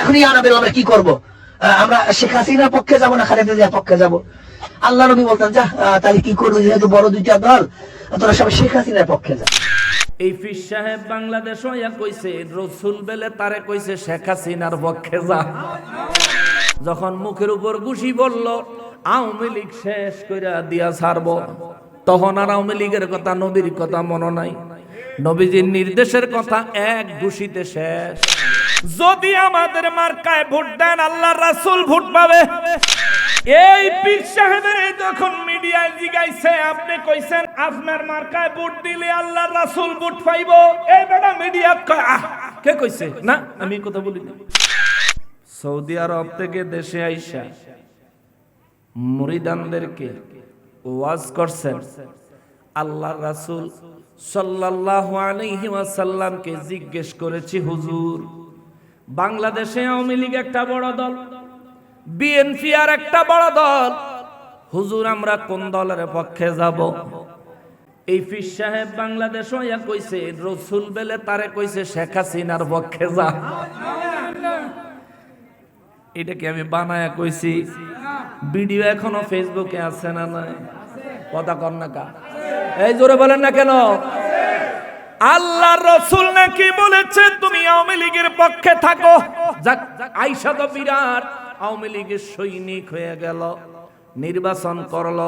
এখনই আনাবেন আমরা কি করব? আমরা শেখ হাসিনার পক্ষে যাব না খালেদা জিয়ার পক্ষে যাব? আল্লাহ নবী বলতেন, যা তাহলে কি করব যেহেতু বড় দুইটা দল, তোরা সবাই শেখ হাসিনার পক্ষে যা। এই ফির সাহেব বাংলাদেশ কইছে, রসুল বেলে তারে কইছে শেখ হাসিনার পক্ষে যা। যখন মুখের উপর ঘুষি বলল, আওয়ামী লীগ শেষ কইরা দিয়া ছাড়ব। তখন আর আওয়ামী লীগের কথা, নবীর কথা মনে নাই। নবীজির নির্দেশের কথা এক ঘুষিতে শেষ। যদি আমাদের মার্কায় ভোট দেন আল্লাহ রাসুল ভোট পাবে। এই পীর সাহেবের যখন মিডিয়ায় জিগাইছে, আপনি কইছেন, আপনার মার্কায় ভোট দিলে আল্লাহ রাসূল ভোট পাইব। এই বেটা মিডিয়া কয় কে কইছে? না, আমি কথা বলি না সৌদি আরব থেকে দেশে আইসা মুরিদানদেরকে ওয়াজ করছেন। আল্লাহ রাসূল সাল্লাল্লাহু আলাইহি ওয়াসাল্লামকে জিজ্ঞেস করেছি, হুজুর বাংলাদেশে আওয়ামী লীগ একটা বড় দল বিএনপি আর একটা বড় দল। হুজুর, আমরা কোন দলের পক্ষে যাব? এই ফির সাহেব বাংলাদেশ হইয়া কইছে, রসুল বেলে তারে কইছে, শেখ হাসিনার পক্ষে যা। এটা কি আমি বানায়া কইছি? ভিডিও এখনও ফেসবুকে আছে না নাই? কথা কর না কা। এই জোরে বলেন না কেন? আল্লাহ রসুল নাকি বলেছে, তুমি আওয়ামী লীগের পক্ষে থাকো। যাক আইসা তো বিরাট আওয়ামী লীগের সৈনিক হয়ে গেল, নির্বাচন করল,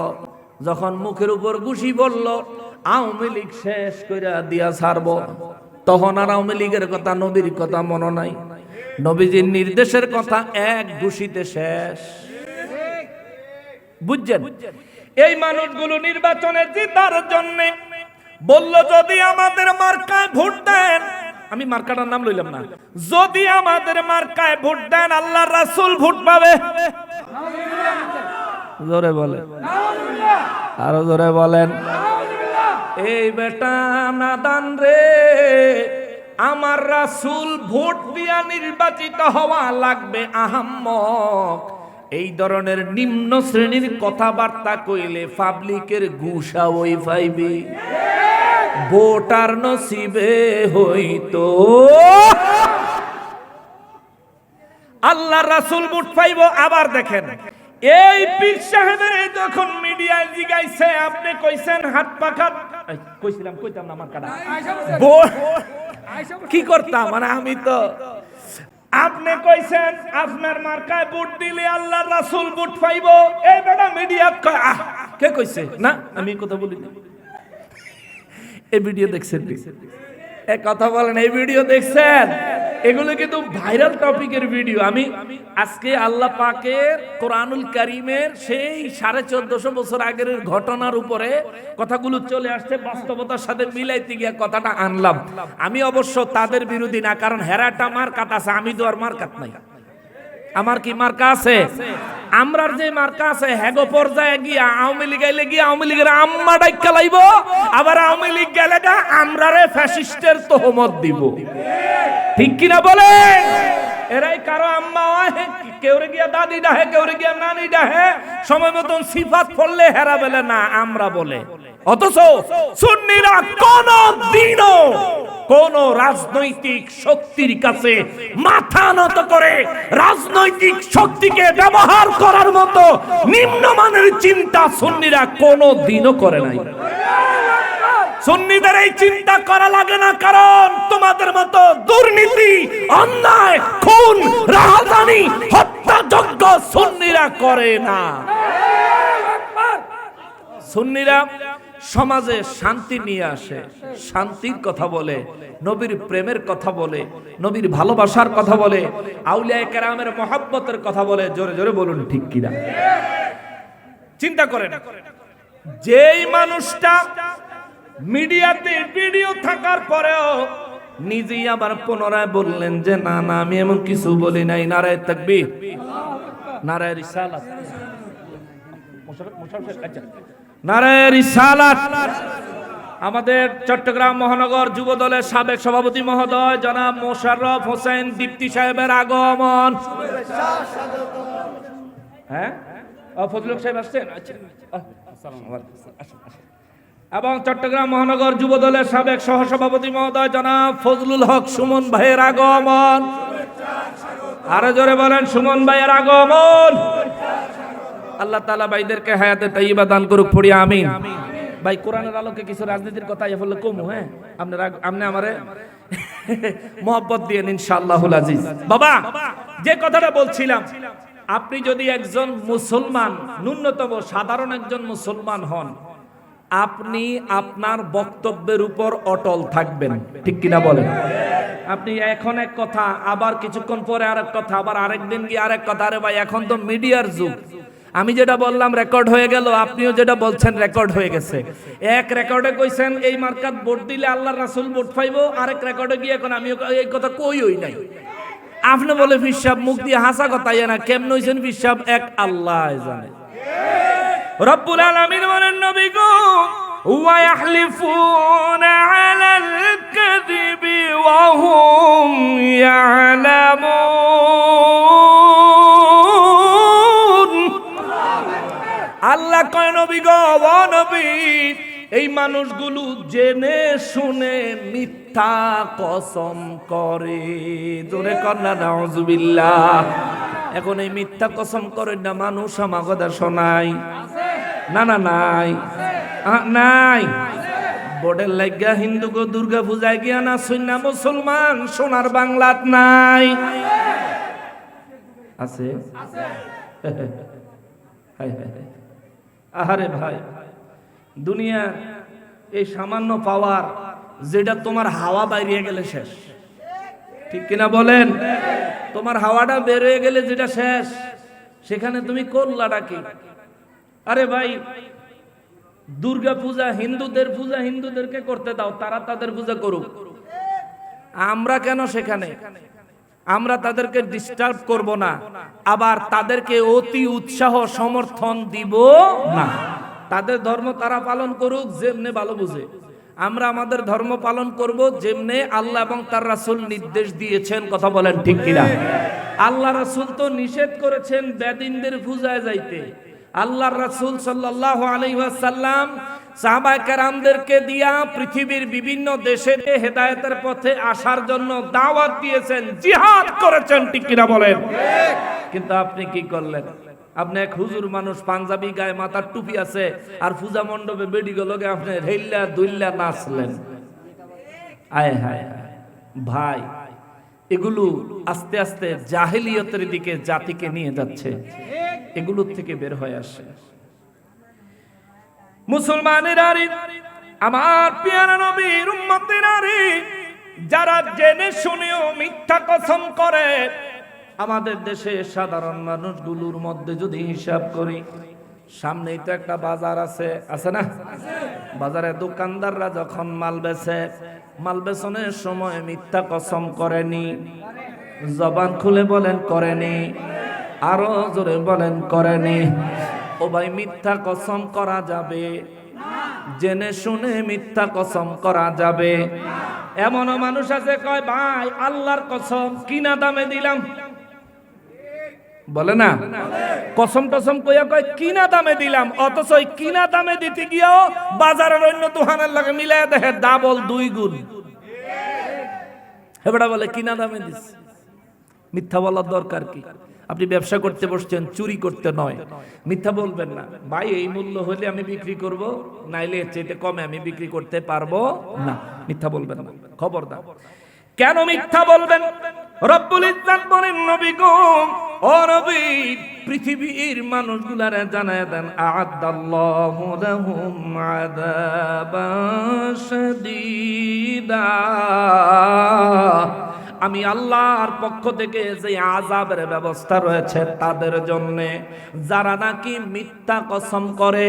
যখন মুখের উপর ঘুষি বলল আওয়ামী লীগ শেষ করে দিয়া ছাড়বো। তখন আর আওয়ামী লীগের কথা, নবীর কথা মনে নাই। নবীজির নির্দেশের কথা এক ঘুষিতে শেষ। বুঝছেন? এই মানুষগুলো নির্বাচনে জেতার জন্য বলল, যদি আমাদের মার্কায় ভোট দেন আমি মার্কাটার নাম লইলাম না। যদি আমাদের মার্কায় ভোট দেন, আল্লাহ রাসুল ভোট পাবে। জোরে বলে আরও জোরে বলেন। এই বেটা নাদান রে, আমার রাসূল ভোট দিয়া নির্বাচিত হওয়া লাগবে আহাম্মক। এই ধরনের নিম্ন শ্রেণির কথাবার্তা কইলে পাবলিকের গুসা ওই পাইবে। ভোটার নসিবে হইতো। আল্লাহ রাসুল ভোট পাইব আবার দেখেন। এই পীর সাহেবের যখন মিডিয়ায় জিগাইছে আপনি কইছেন হাত এই, কইছিলাম কইতাম না আমার কি করতাম? মানে আমি তো আপনি কইছেন আপনার মার্কায় বুট দিলে আল্লাহ রাসূল বুট পাইব। এই বেটা মিডিয়া কয় আহ, কে কইছে? না আমি কথা বলি না এই ভিডিও দেখছেন নি? এ কথা বলেন, এই ভিডিও দেখছেন? এগুলো কিন্তু ভাইরাল টপিকের ভিডিও। আমি আজকে আল্লাহ পাকের কোরআনুল কারিমের সেই সাড়ে চোদ্দশো বছর আগের ঘটনার উপরে কথাগুলো চলে আসছে, বাস্তবতার সাথে মিলাইতে গিয়ে কথাটা আনলাম। আমি অবশ্য তাদের বিরোধী না, কারণ হেরাটা মার কাট আছে, আমি তো আর মার কাট নাই। আমার কি মার্কা আছে? আমরার যে মার্কা আছে, হেগো পর্যায়ে গিয়া আওয়ামী লীগ আইলে গিয়া আওয়ামী লীগের আম্মা ডাইকা লাইব, আবার আওয়ামী লীগ গেলে গা আমরারে ফ্যাসিস্টের তোহমত দিব। ঠিক কিনা বলে এরাই কারও আম্মা কেউরে গিয়া দাদি ডাহে, কেউরে গিয়া নানি ডাহে, সময় মতন সিফাত পড়লে হেরা বেলে, না, আমরা বলে। অথচ সুন্নিরা কোন দিনও কোন রাজনৈতিক শক্তির কাছে মাথা নত করে রাজনৈতিক শক্তিকে ব্যবহার করার মতো নিম্নমানের চিন্তা সুন্নিরা কোনো দিনও করে নাই। সুন্নিদের এই চিন্তা করা লাগে না, কারণ তোমাদের মতো দুর্নীতি, অন্যায়, খুন রাজধানী হত্যাযজ্ঞ সুন্নিরা করে না। সুন্নিরা সমাজে শান্তি নিয়ে আসে। শান্তির কথা বলে, নবীর প্রেমের কথা বলে, নবীর ভালোবাসার কথা বলে, আউলিয়া কেরামের মহাব্বতের কথা বলে, জোরে জোরে বলুন ঠিক কিনা? চিন্তা করেন, যেই মানুষটা মিডিয়াতে ভিডিও থাকার পরেও নিজেই আবার পুনরায় বললেন যে, না না, আমি এমন কিছু বলি নাই। নারায় তাকবীর, নারায় রিসালাত। আচ্ছা। আমাদের চট্টগ্রাম মহানগর যুব দলের সাবেক সভাপতি মহোদয়, জনাব মোশাররফ হোসেন দীপ্তি সাহেবের আগমন। হ্যাঁ? সাহেব আসছেন? আচ্ছা। এবং চট্টগ্রাম মহানগর যুব দলের সাবেক সহসভাপতি মহোদয়, জনাব ফজলুল হক সুমন ভাইয়ের আগমন। আরও জোরে বলেন, সুমন ভাইয়ের আগমন। আল্লাহ তালা ভাইদেরকে হায়াতে তাইবা দান করুক, পড়ি, আমিন। ভাই, কোরআনের আলোকে কিছু রাজনীতির কথা ইয়ে বললে কমু হ্যাঁ? আপনার আপনি আমারে মোহব্বত দিয়ে ইনশাআল্লাহুল আজিজ। বাবা, যে কথাটা বলছিলাম, আপনি যদি একজন মুসলমান, ন্যূনতম সাধারণ একজন মুসলমান হন, আপনি আপনার বক্তব্যের উপর অটল থাকবেন, ঠিক কিনা বলেন? আপনি এখন এক কথা, আবার কিছুক্ষণ পরে আরেক কথা, আবার আরেকদিন গিয়ে আরেক কথা, আরে ভাই, এখন তো মিডিয়ার যুগ। আমি যেটা বললাম রেকর্ড হয়ে গেল আপনিও যেটা বলছেন রেকর্ড হয়ে গেছে এক রেকর্ডে কইছেন এই মার্কাত ভোট দিলে আল্লাহ রাসুল ভোট পাইবো আরেক রেকর্ডে গিয়ে এখন আমি এই কথা কই হই নাই আপনি বলে ফিসাব মুখ দিয়ে হাসা কথা ইয়ে না কেমন হইছেন ফিসাব এক আল্লাহ জানে রব্বুল আলামিন বলেন নবী গো ويحلفون على الكذب وهم يعلمون আল্লাহ কয়, নবী নবী, এই মানুষগুলো জেনে শুনে মিথ্যা কসম করে। জোরে কন্যা নাউজুবিল্লাহ। এখন এই মিথ্যা কসম করে না মানুষ আমাগদা শোনাই না না, নাই। নাই। বোর্ডের লাগিয়া হিন্দু গো দুর্গা পূজায় গিয়া না সৈন্য মুসলমান, সোনার বাংলাত নাই। আছে। হায় হায় হায়। আহারে ভাই, দুনিয়া এই সামান্য পাওয়ার যেটা তোমার হাওয়া বাইরিয়ে গেলে শেষ। ঠিক কিনা বলেন? তোমার হাওয়াটা বের হয়ে গেলে যেটা শেষ, সেখানে তুমি করলাটা কি আরে ভাই, দুর্গা পূজা হিন্দুদের পূজা হিন্দুদেরকে করতে দাও, তারা তাদের পূজা করুক। আমরা কেন সেখানে? আমরা তাদেরকে ডিস্টার্ব করব না। আবার তাদেরকে অতি উৎসাহ সমর্থন দিব না। তাদের ধর্ম তারা পালন করুক, যেমনে ভালো বুঝে। আমরা আমাদের ধর্ম পালন করব যেমনে আল্লাহ এবং তার রাসূল নির্দেশ দিয়েছেন, কথা বলেন ঠিক কিনা? আল্লাহ রাসূল তো নিষেধ করেছেন বেদিনদের পূজায় যাইতে। আল্লাহর রাসূল সাল্লাল্লাহু আলাইহি সাহাবায়ে দিয়া পৃথিবীর বিভিন্ন দেশে হেদায়েতের পথে আসার জন্য দাওয়াত দিয়েছেন, জিহাদ করেছেন, ঠিক কিনা বলেন? কিন্তু আপনি কি করলেন? আপনি এক হুজুর মানুষ, পাঞ্জাবি গায়ে মাথার টুপি আছে, আর পূজা মণ্ডপে বেডি গলকে আপনি হেল্লা দুইল্লা নাচলেন। আয় হায়, ভাই, এগুলো আস্তে আস্তে জাহেলিয়তের দিকে জাতিকে নিয়ে যাচ্ছে, এগুলোর থেকে বের হয়ে আসে। মুসলমানের আরে আমার পিয়ারা নবীর উম্মতের আরে যারা জেনে শুনেও মিথ্যা কসম করে, আমাদের দেশে সাধারণ মানুষগুলোর মধ্যে যদি হিসাব করি, সামনেই তো একটা বাজার আছে আছে না? বাজারে দোকানদাররা যখন মাল বেচে, মাল বেচনের সময় মিথ্যা কসম করেনি, জবান খুলে বলেন করেনি, আরও জোরে বলেন করেনি। ও ভাই, মিথ্যা কসম করা যাবে। জেনে শুনে মিথ্যা কসম করা যাবে। এমনও মানুষ আছে, কয়, ভাই, আল্লাহর কসম কিনা দামে দিলাম? বলে না? কসম টসম কইয়া কয় কিনা দামে দিলাম? অথচ ওই কিনা দামে দিতে গিয়েও বাজারের অন্য দোকানের লাগে মিলাই দেখে ডাবল দুই গুণ। হেবড়া বলে কিনা দামে দিস? মিথ্যা বলার দরকার কি? আপনি ব্যবসা করতে বসছেন, চুরি করতে নয়। মিথ্যা বলবেন না। ভাই, এই মূল্য হলে আমি বিক্রি করব, নাইলে এর চাইতে কমে আমি বিক্রি করতে পারব না। মিথ্যা বলবেন না। খবরদার। কেন মিথ্যা বলবেন? রব্বুল ইজ্জাত বলেন, নবী গো, ও নবী পৃথিবীর মানুষগুলারে জানায় দেন আদাল্লাহু লাহুম আযাবান শাদীদা। আমি আল্লাহর পক্ষ থেকে যে আজাবের ব্যবস্থা রয়েছে তাদের জন্য, যারা নাকি মিথ্যা কসম করে,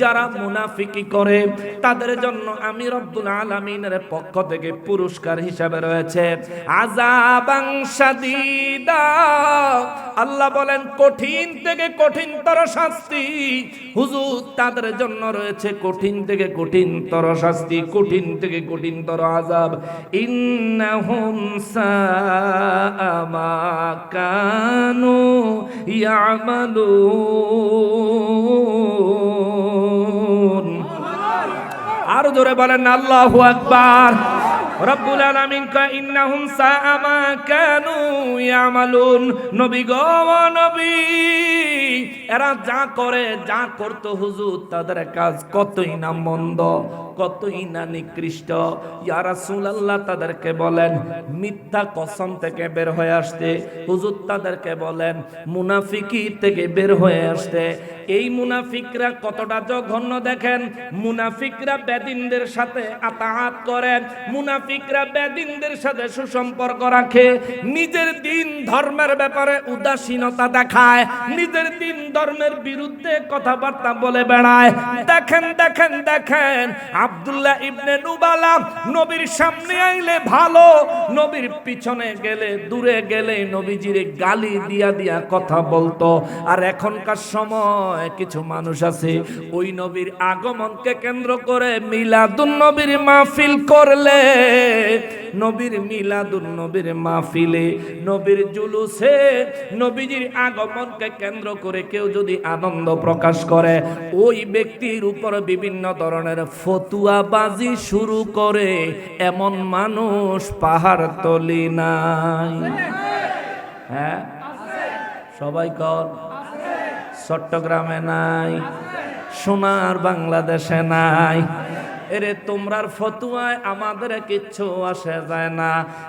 যারা মুনাফিকি করে, তাদের জন্য আমি রব্বুল আলামিনের পক্ষ থেকে পুরস্কার হিসাবে রয়েছে। আজাবাংশাদিদা আল্লাহ বলেন, কঠিন থেকে কঠিনতর শাস্তি। হুজুর, তাদের জন্য রয়েছে কঠিন থেকে কঠিনতর শাস্তি, কঠিন থেকে কঠিনতর আজাব ইন্নাহুম সাআ মা কানু ইয়ামালুন। আরও জোরে বলেন, আল্লাহু আকবার। রব্বুল আলামিন কা ইন্নাহুম সাআমা কানু ইয়ামালুন। নবী গো নবী। এরা যা করে, যা করত হুজুর, তাদের কাজ কতই না মন্দ, কতই না নিকৃষ্ট। ইয়ারা সুলাল্লাহ তাদেরকে বলেন, মিথ্যা কসম থেকে বের হয়ে আসতে। হুজুর তাদেরকে বলেন, মুনাফিকি থেকে বের হয়ে আসতে। এই মুনাফিকরা কতটা জঘন্য দেখেন? মুনাফিকরা বেদিনদের সাথে আতাহাত করেন মুনাফিকরা বেদিনদের সাথে সুসম্পর্ক রাখে, নিজের দিন ধর্মের ব্যাপারে উদাসীনতা দেখায়, নিজের দিন ধর্মের বিরুদ্ধে কথাবার্তা বলে বেড়ায়। দেখেন দেখেন দেখেন, আব্দুল্লাহ ইবনে নুবালা নবীর সামনে আইলে ভালো, নবীর পিছনে গেলে, দূরে গেলে নবীজির গালি দিয়া দিয়া কথা বলতো। আর এখনকার সময় কিছু মানুষ আছে, ওই নবীর আগমনকে কেন্দ্র করে মিলাদুন নবীর মাহফিল করলে, নবীর মিলাদুন নবীর মাহফিলে, নবীর জুলুসে নবীজির আগমনকে কেন্দ্র করে কেউ যদি আনন্দ প্রকাশ করে, ওই ব্যক্তির উপর বিভিন্ন ধরনের ফতুয়াবাজি শুরু করে, এমন মানুষ পাহাড় তলি নাই। হ্যাঁ? সবাই কর চট্টগ্রামে নাই সোনার বাংলাদেশে নাই। এরে তোমরার ফতুয়ায় আমাদের কিচ্ছু আসে যায় না।